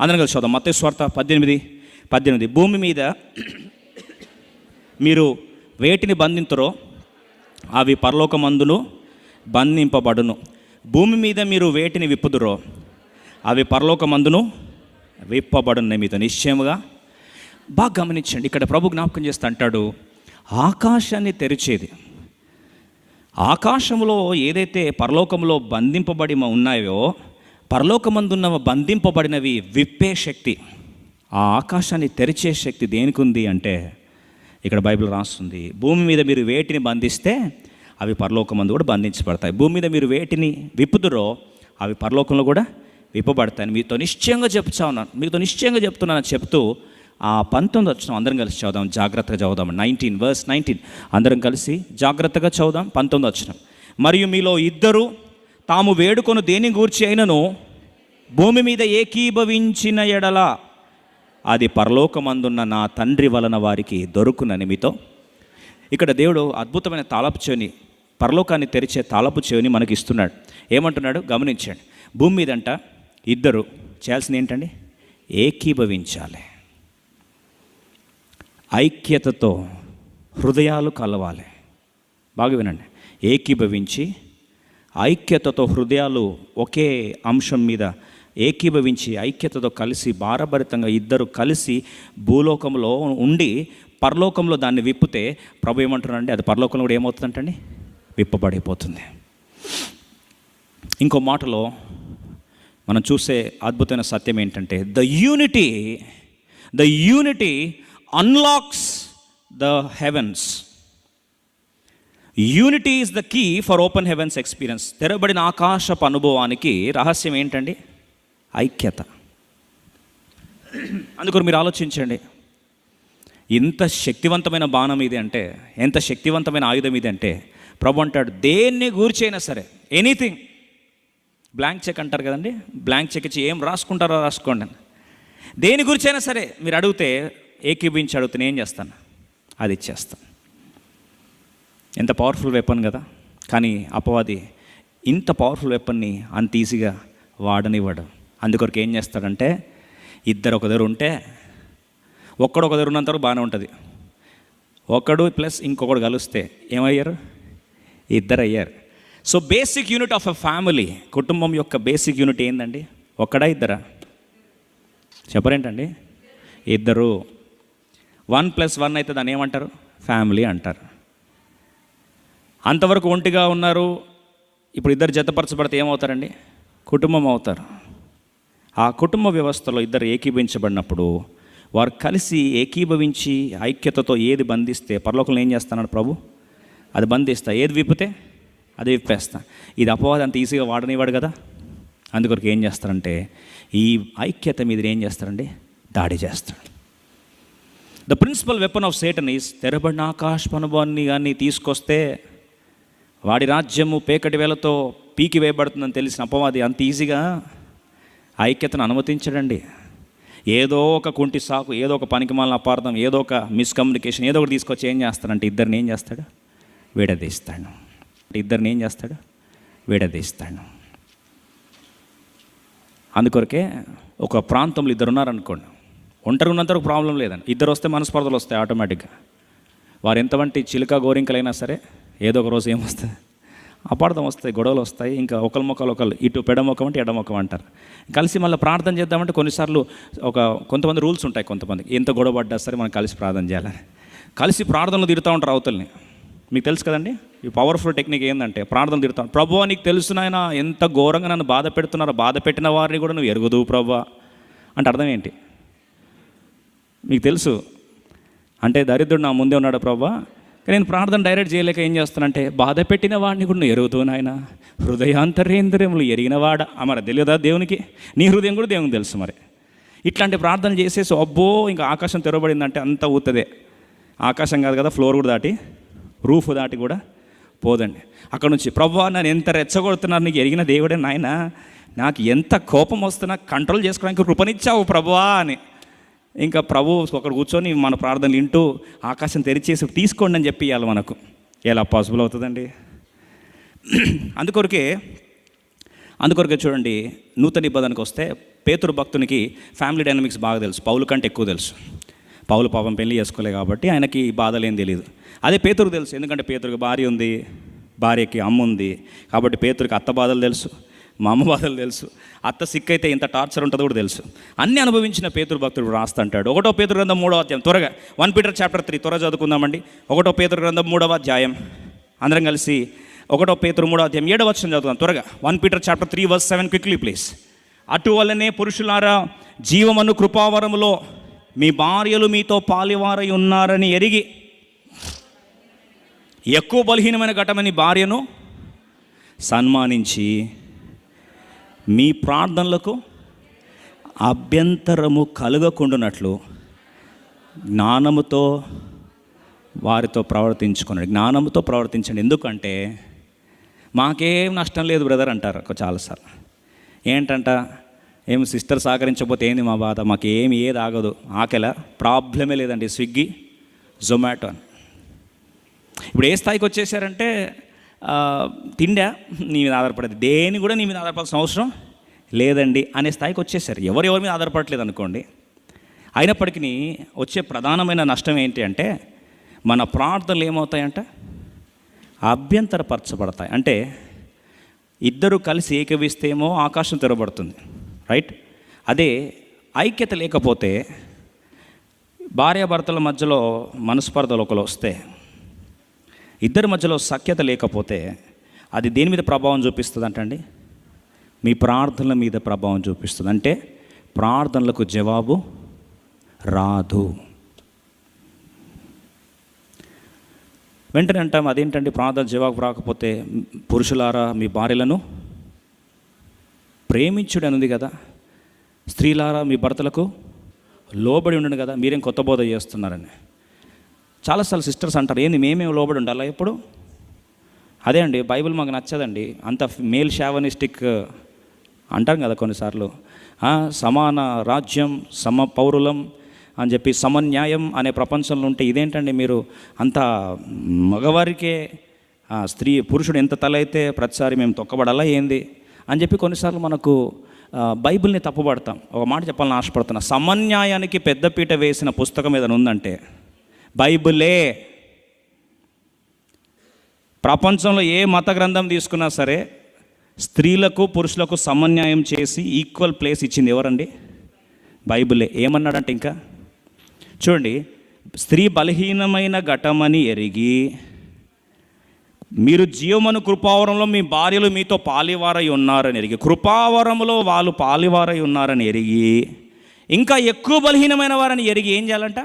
అందరం కలిసి చూద్దాం. మత స్వార్థ పద్దెనిమిది పద్దెనిమిది. భూమి మీద మీరు వేటిని బంధింతురో అవి పరలోకమందును బంధింపబడును. భూమి మీద మీరు వేటిని విప్పుదురో అవి పరలోకమందును విప్పబడున్నాయి మీతో. నిశ్చయముగా బాగా గమనించండి. ఇక్కడ ప్రభు జ్ఞాపకం చేస్తే అంటాడు ఆకాశాన్ని తెరిచేది. ఆకాశంలో ఏదైతే పరలోకంలో బంధింపబడి ఉన్నాయో పరలోకమందున్న బంధింపబడినవి విప్పే శక్తి. ఆ ఆకాశాన్ని తెరిచే శక్తి దేనికి ఉంది అంటే ఇక్కడ బైబిల్ రాస్తుంది భూమి మీద మీరు వేటిని బంధిస్తే అవి పరలోకమందు కూడా బంధించబడతాయి. భూమి మీద మీరు వేటిని విప్పుదురో అవి పరలోకంలో కూడా విప్పబడతాయి మీతో నిశ్చయంగా చెప్తా ఉన్నాను. మీతో నిశ్చయంగా చెప్తున్నాను చెప్తూ ఆ పంతొమ్మిది వచ్చిన అందరం కలిసి చదుదాం జాగ్రత్తగా చదువుదాం. Nineteen verse nineteen. అందరం కలిసి జాగ్రత్తగా చదుదాం పంతొమ్మిది వచ్చిన. మరియు మీలో ఇద్దరు తాము వేడుకొను దేని గూర్చి అయినను? భూమి మీద ఏకీభవించిన ఎడల. అది పరలోకమందున్న నా తండ్రి వలన వారికి దొరుకునని మీతో ఇక్కడ దేవుడు అద్భుతమైన తాళపు చెవిని పరలోకాన్ని తెరిచే తాళపు చెవిని మనకి ఇస్తున్నాడు ఏమంటున్నాడు? గమనించండి. భూమి మీదంట ఇద్దరు చేయాల్సింది ఏంటండి? ఏకీభవించాలి. ఐక్యతతో హృదయాలు కలవాలి. బాగా వినండి. ఏకీభవించి ఐక్యతతో హృదయాలు ఒకే అంశం మీద ఏకీభవించి ఐక్యతతో కలిసి భారభరితంగా ఇద్దరు కలిసి భూలోకంలో ఉండి పరలోకంలో దాన్ని విప్పితే ప్రభు ఏమంటున్నారంటే అది పరలోకంలో కూడా ఏమవుతుందంటండి? విప్పబడిపోతుంది. ఇంకో మాటలో మనం చూసే అద్భుతమైన సత్యం ఏంటంటే the unity the unity unlocks the heavens unity is the key for open heavens experience తెరబడిన ఆకాశపు అనుభవానికి రహస్యం ఏంటండి? ఐక్యత. అందుకని మీరు ఆలోచించండి. ఇంత శక్తివంతమైన బాణం ఇది అంటే ఎంత శక్తివంతమైన ఆయుధం ఇది అంటే ప్రభు అంటాడు దేన్ని గూర్చైనా సరే ఎనీథింగ్ బ్లాంక్ చెక్ అంటారు కదండి? బ్లాంక్ చెక్ ఇచ్చి ఏం రాసుకుంటారో రాసుకోండి. దేని గురించైనా సరే మీరు అడిగితే ఏకీభించి అడిగితే నేను ఏం చేస్తాను? అది ఇచ్చేస్తాను. ఎంత పవర్ఫుల్ వెపన్ కదా. కానీ అపవాది ఇంత పవర్ఫుల్ వెపన్ని అంత ఈజీగా వాడనివ్వడు. అందుకొరకు ఏం చేస్తాడంటే ఇద్దరు ఒక దగ్గర ఉంటే ఒక్కడు ఒక దగ్గర ఉన్నంత వరకు బాగానే ఉంటుంది. ఒకడు ప్లస్ ఇంకొకడు కలిస్తే ఏమయ్యారు? ఇద్దరు అయ్యారు so basic unit of a family కుటుంబం యొక్క బేసిక్ యూనిట్ ఏందండి? ఒక్కడా ఇద్దరా? చెప్పరేంటండి? ఇద్దరు. వన్ ప్లస్ వన్ అయితే దాన్ని ఏమంటారు? ఫ్యామిలీ అంటారు. అంతవరకు ఒంటిగా ఉన్నారు. ఇప్పుడు ఇద్దరు జతపరచబడితే ఏమవుతారండి? కుటుంబం అవుతారు. ఆ కుటుంబ వ్యవస్థలో ఇద్దరు ఏకీభవించబడినప్పుడు వారు కలిసి ఏకీభవించి ఐక్యతతో ఏది బంధిస్తే పరలోకంలో ఏం చేస్తున్నాడు ప్రభు? అది బంధిస్తా. ఏది విప్పితే అది విప్పేస్తా. ఇది అపవాదం అంత ఈజీగా వాడనివాడు కదా? అందుకొరకు ఏం చేస్తారంటే ఈ ఐక్యత మీద ఏం చేస్తారండి? దాడి చేస్తాడు. The principal weapon of Satan is తెరబడిన ఆకాశ అనుభవాన్ని కానీ తీసుకొస్తే వాడి రాజ్యము పేకటి వేలతో పీకి వేయబడుతుందని తెలిసిన అపవాది అంత ఈజీగా ఐక్యతను అనుమతించడండి. ఏదో ఒక కుంటి సాకు ఏదో ఒక పనికిమాలిన అపార్థం ఏదో ఒక మిస్కమ్యూనికేషన్ ఏదో ఒకటి తీసుకొచ్చి ఏం చేస్తాడంటే ఇద్దరిని ఏం చేస్తాడు? విడదీస్తాడు. ఇద్దరిని ఏం చేస్తాడు? విడదీస్తాడు. అందుకొరకే ఒక ప్రాంతంలో ఇద్దరు ఉన్నారనుకోండి ఒంటరి ఉన్నంత వరకు ప్రాబ్లం లేదండి. ఇద్దరు వస్తే మనస్పర్ధలు వస్తాయి ఆటోమేటిక్గా. వారు ఎంతవంటి చిలుక గోరింకలైనా సరే ఏదో ఒక రోజు ఏమొస్తుంది? అపార్థం వస్తాయి గొడవలు వస్తాయి. ఇంకా ఒకరి మొక్కలు ఒకళ్ళు ఇటు పెడమొక్కం అంటే ఎడమొక్కం అంటారు. కలిసి మళ్ళీ ప్రార్థన చేద్దామంటే కొన్నిసార్లు ఒక కొంతమంది రూల్స్ ఉంటాయి కొంతమంది ఎంత గొడవ పడ్డా సరే మనం కలిసి ప్రార్థన చేయాలని. కలిసి ప్రార్థనలు తిడుతూ ఉంటారు అవతల్ని. మీకు తెలుసు కదండి? ఈ పవర్ఫుల్ టెక్నిక్ ఏంటంటే ప్రార్థన తిడతాను ప్రభు నీకు తెలుసు నాయన ఎంత ఘోరంగా నన్ను బాధ పెడుతున్నారో బాధ పెట్టిన వారిని కూడా నువ్వు ఎరుగుదు ప్రభా అంటే అర్థం ఏంటి? మీకు తెలుసు. అంటే దరిద్రుడు నా ముందే ఉన్నాడు ప్రభా. కానీ నేను ప్రార్థన డైరెక్ట్ చేయలేక ఏం చేస్తానంటే బాధ పెట్టిన వాడిని కూడా నువ్వు ఎరుగుతూ నాయన హృదయాంతరేంద్రియములు ఎరిగినవాడ మరి తెలియదా దేవునికి? నీ హృదయం కూడా దేవునికి తెలుసు మరి. ఇట్లాంటి ప్రార్థన చేసేసి అబ్బో ఇంకా ఆకాశం తెరవబడిందంటే అంత ఊతదే. ఆకాశం కాదు కదా ఫ్లోర్ కూడా దాటి రూఫ్ దాటి కూడా పోదండి. అక్కడ నుంచి ప్రభా నన్ను ఎంత రెచ్చగొడుతున్నారు? నీకు ఎరిగిన దేవుడే నాయన. నాకు ఎంత కోపం వస్తున్నా కంట్రోల్ చేసుకోవడానికి కృపనిచ్చావు ప్రభా అని. ఇంకా ప్రభు ఒకడు కూర్చొని మన ప్రార్థనలు వింటూ ఆకాశం తెరిచేసి తీసుకోండి అని చెప్పి ఇవ్వాలి మనకు. ఎలా పాసిబుల్ అవుతుందండి? అందుకొరకే అందుకొరకే చూడండి నూతన నిబంధనకు వస్తే పేతురు భక్తునికి ఫ్యామిలీ డైనమిక్స్ బాగా తెలుసు పౌలు కంటే ఎక్కువ తెలుసు. పౌలు పాపం పెళ్ళి చేసుకోలే కాబట్టి ఆయనకి ఈ బాధలేం తెలియదు అదే పేతురు తెలుసు ఎందుకంటే పేతురికి భార్య ఉంది భార్యకి అమ్మ ఉంది కాబట్టి పేతురికి అత్త బాధలు తెలుసు. మా అమ్మ బాధలు తెలుసు. అత్త సిక్ అయితే ఇంత టార్చర్ ఉంటుందో కూడా తెలుసు. అన్ని అనుభవించిన పేతురు భక్తుడు రాస్తుంటాడు ఒకటో పేతురు గ్రంథం మూడవ అధ్యాయం. త్వరగా. వన్ పీటర్ చాప్టర్ త్రీ త్వరగా చదువుకుందామండి. ఒకటో పేతురు గ్రంథం మూడవ అధ్యాయం. అందరం కలిసి ఒకటో పేతురు మూడవ అధ్యాయం. ఏడవ వచ్చిన చదువుతాం త్వరగా. One Peter chapter three verse seven quickly please అటువలనే పురుషులారా జీవమను కృపావరములో మీ భార్యలు మీతో పాలివారై ఉన్నారని ఎరిగి ఎక్కువ బలహీనమైన ఘటమని భార్యను సన్మానించి మీ ప్రార్థనలకు అభ్యంతరము కలుగకుండానట్లు జ్ఞానముతో వారితో ప్రవర్తించుకున్నాడు జ్ఞానంతో ప్రవర్తించండి. ఎందుకంటే మాకేం నష్టం లేదు బ్రదర్ అంటారు ఒక చాలాసార్లు. ఏంటంట? ఏం సిస్టర్ సహకరించకపోతే ఏంది మా బాధ? మాకు ఏమి ఏది ఆగదు. ఆకల? ప్రాబ్లమే లేదండి. స్విగ్గీ జొమాటో అని. ఇప్పుడు ఏ స్థాయికి వచ్చేసారంటే తిండా? నీ మీద ఆధారపడేది. దేని కూడా నీ మీద ఆధారపడాల్సిన అవసరం లేదండి అనే స్థాయికి వచ్చేసారు. ఎవరు ఎవరి మీద ఆధారపడట్లేదు అనుకోండి. అయినప్పటికీ వచ్చే ప్రధానమైన నష్టం ఏంటి అంటే మన ప్రార్థనలు ఏమవుతాయంట? అభ్యంతరపరచబడతాయి. అంటే ఇద్దరు కలిసి ఏకవిస్తేమో ఆకాశం తెరబడుతుంది రైట్? అదే ఐక్యత లేకపోతే భార్యాభర్తల మధ్యలో మనస్పర్ధలు ఒకరు వస్తే ఇద్దరి మధ్యలో సఖ్యత లేకపోతే అది దేని మీద ప్రభావం చూపిస్తుంది అంటండి మీ ప్రార్థనల మీద ప్రభావం చూపిస్తుంది. అంటే ప్రార్థనలకు జవాబు రాదు. వెంటనే అంటాం అదేంటండి ప్రార్థన జవాబు రాకపోతే పురుషులారా మీ భార్యలను? ప్రేమించుడు అనుంది కదా. స్త్రీలారా మీ భర్తలకు? లోబడి ఉండను కదా. మీరేం కొత్త బోధ చేస్తున్నారని. చాలాసార్లు సిస్టర్స్ అంటారు ఏంది మేమేమి లోబడి ఉండాలా ఎప్పుడు? అదే అండి బైబిల్ మాకు నచ్చదండి. అంత మేల్ షావనిస్టిక్ అంటాం కదా కొన్నిసార్లు. సమాన రాజ్యం సమ పౌరులం అని చెప్పి సమన్యాయం అనే ప్రపంచంలో ఉంటే ఇదేంటండి మీరు అంత మగవారికే స్త్రీ పురుషుడు ఎంత తల అయితే ప్రతిసారి మేము తొక్కబడాలా ఏంది అని చెప్పి కొన్నిసార్లు మనకు బైబిల్ని తప్పుపడతాం ఒక మాట చెప్పాలని ఆశపడుతున్నా. సమన్యాయానికి పెద్దపీట వేసిన పుస్తకం ఏదైనా ఉందంటే బైబిలే. ప్రపంచంలో ఏ మత గ్రంథం తీసుకున్నా సరే స్త్రీలకు పురుషులకు సమన్యాయం చేసి ఈక్వల్ ప్లేస్ ఇచ్చింది ఎవరండి? బైబిలే. ఏమన్నాడంటే ఇంకా? చూడండి స్త్రీ బలహీనమైన ఘటమని ఎరిగి మీరు జీవమను కృపావరంలో మీ భార్యలు మీతో పాలివారై ఉన్నారని ఎరిగి కృపావరంలో వాళ్ళు పాలివారై ఉన్నారని ఎరిగి ఇంకా ఎక్కువ బలహీనమైన వారని ఎరిగి ఏం చేయాలంట?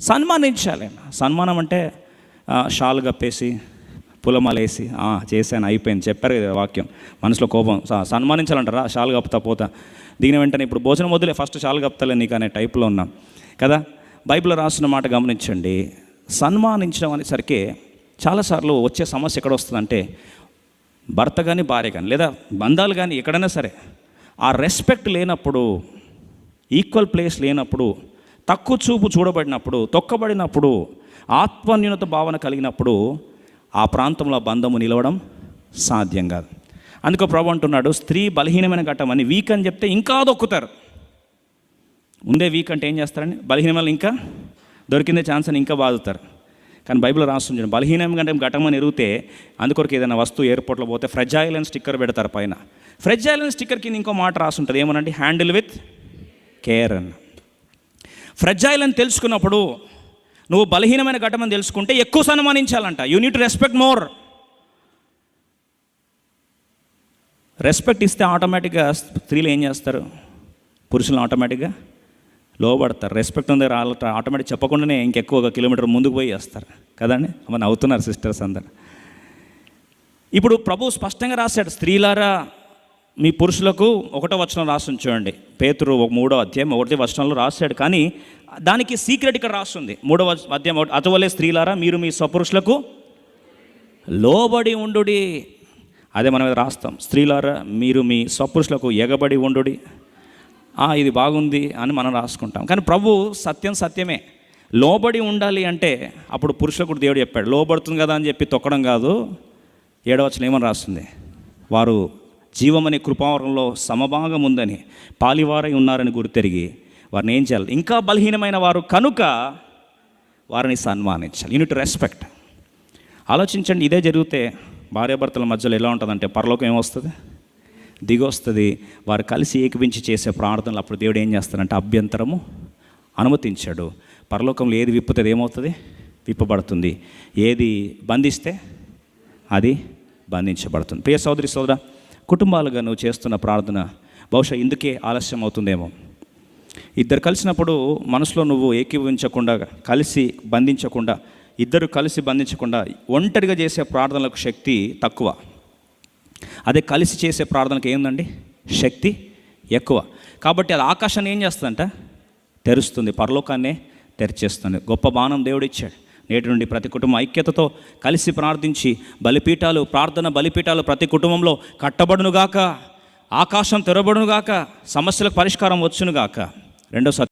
సన్మానించాలి. సన్మానం అంటే షాల్ కప్పేసి పులమలేసి చేశాను అయిపోయింది. చెప్పారు కదా వాక్యం. మనసులో కోపం. సన్మానించాలంటారా? షాల్ కప్పుతా పోతా. దిగిన వెంటనే ఇప్పుడు భోజనం వదిలే ఫస్ట్ షాల్ కప్తలే నీకు అనే టైప్లో ఉన్నాం. కదా? బైబిల్లో రాసిన మాట గమనించండి. సన్మానించడం అనేసరికి చాలాసార్లు వచ్చే సమస్య ఎక్కడ వస్తుందంటే భర్త కానీ భార్య కానీ లేదా బంధాలు కానీ ఎక్కడైనా సరే ఆ రెస్పెక్ట్ లేనప్పుడు ఈక్వల్ ప్లేస్ లేనప్పుడు తక్కువ చూపు చూడబడినప్పుడు తొక్కబడినప్పుడు ఆత్మన్యూనత భావన కలిగినప్పుడు ఆ ప్రాంతంలో బంధము నిలవడం సాధ్యం కాదు. అందుకో ప్రభు అంటున్నాడు స్త్రీ బలహీనమైన ఘట్టం అని వీక్ అని చెప్తే ఇంకా దొక్కుతారు. ఉందే వీక్ అంటే ఏం చేస్తారని బలహీనమైన ఇంకా దొరికిందే ఛాన్స్ అని ఇంకా బాధుతారు కానీ బైబిల్ రాస్తుంది బలహీనం కంటే ఘటం అని ఎరిగితే అందుకొరకు ఏదైనా వస్తువు ఎయిర్పోర్ట్లో పోతే ఫ్రెజైల్ అని స్టిక్కర్ పెడతారు పైన. ఫ్రెజైల్ అని స్టిక్కర్ కింద ఇంకో మాట రాసుంటుంది ఏమనంటే హ్యాండిల్ విత్ కేర్ అని ఫ్రెజైల్ అని తెలుసుకున్నప్పుడు నువ్వు బలహీనమైన ఘటమని తెలుసుకుంటే ఎక్కువ సన్మానించాలంట you need respect more respect ఇస్తే ఆటోమేటిక్గా స్త్రీలు ఏం చేస్తారు? పురుషులు ఆటోమేటిక్గా లోబడతారు. రెస్పెక్ట్ ఉంది ఆటోమేటిక్ చెప్పకుండానే ఇంకెక్కువ ఒక కిలోమీటర్ ముందుకు పోయి వేస్తారు కదండి? అవన్నీ అవుతున్నారు సిస్టర్స్ అందరు. ఇప్పుడు ప్రభు స్పష్టంగా రాశాడు స్త్రీలారా మీ పురుషులకు ఒకటో వచనం రాసి చూడండి. పేతురు ఒక మూడో అధ్యాయం ఒకటి వచనంలో రాశాడు. కానీ దానికి సీక్రెట్ ఇక్కడ రాస్తుంది. మూడవ అధ్యాయం అతవలే స్త్రీలారా మీరు మీ స్వపురుషులకు లోబడి ఉండుడి. అదే మనం రాస్తాం. స్త్రీలారా మీరు మీ స్వపురుషులకు ఎగబడి ఉండుడి. ఇది బాగుంది అని మనం రాసుకుంటాం. కానీ ప్రభు సత్యం సత్యమే. లోబడి ఉండాలి అంటే అప్పుడు పురుషులకు దేవుడు చెప్పాడు. లోబడుతుంది కదా అని చెప్పి తొక్కడం కాదు. ఏడవచనం ఏమని రాస్తుంది? వారు జీవమనే కృపావరంలో సమభాగం ఉందని పాలివారై ఉన్నారని గుర్తెరిగి వారిని ఏం చేయాలి? ఇంకా బలహీనమైన వారు కనుక వారిని సన్మానించాలి. యూనిట్ రెస్పెక్ట్ ఆలోచించండి ఇదే జరిగితే భార్యాభర్తల మధ్యలో ఎలా ఉంటుందంటే పరలోకం ఏమొస్తుంది? దిగొస్తుంది వారు కలిసి ఏకపించి చేసే ప్రార్థనలు అప్పుడు దేవుడు ఏం చేస్తాడంటే అభ్యంతరము అనుమతించాడు. పరలోకంలో ఏది విప్పుతుంది ఏమవుతుంది? విప్పబడుతుంది. ఏది బంధిస్తే అది బంధించబడుతుంది. ప్రియ సోదరి సోదరా కుటుంబాలుగా నువ్వు చేస్తున్న ప్రార్థన బహుశా ఇందుకే ఆలస్యం అవుతుందేమో. ఇద్దరు కలిసినప్పుడు మనసులో నువ్వు ఏకీభవించకుండా కలిసి బంధించకుండా ఇద్దరు కలిసి బంధించకుండా ఒంటరిగా చేసే ప్రార్థనలకు శక్తి తక్కువ. అదే కలిసి చేసే ప్రార్థనకు ఏందండి? శక్తి ఎక్కువ. కాబట్టి అది ఆకాశాన్ని ఏం చేస్తుందంట? తెరుస్తుంది పరలోకాన్నే తెరిచేస్తుంది. గొప్ప బాణం దేవుడు ఇచ్చాడు నేటి నుండి ప్రతి కుటుంబం ఐక్యతతో కలిసి ప్రార్థించి బలిపీఠాలు ప్రార్థన బలిపీఠాలు ప్రతి కుటుంబంలో కట్టబడునుగాక ఆకాశం తెరబడునుగాక సమస్యలకు పరిష్కారం వచ్చునుగాక. రెండో సత్యం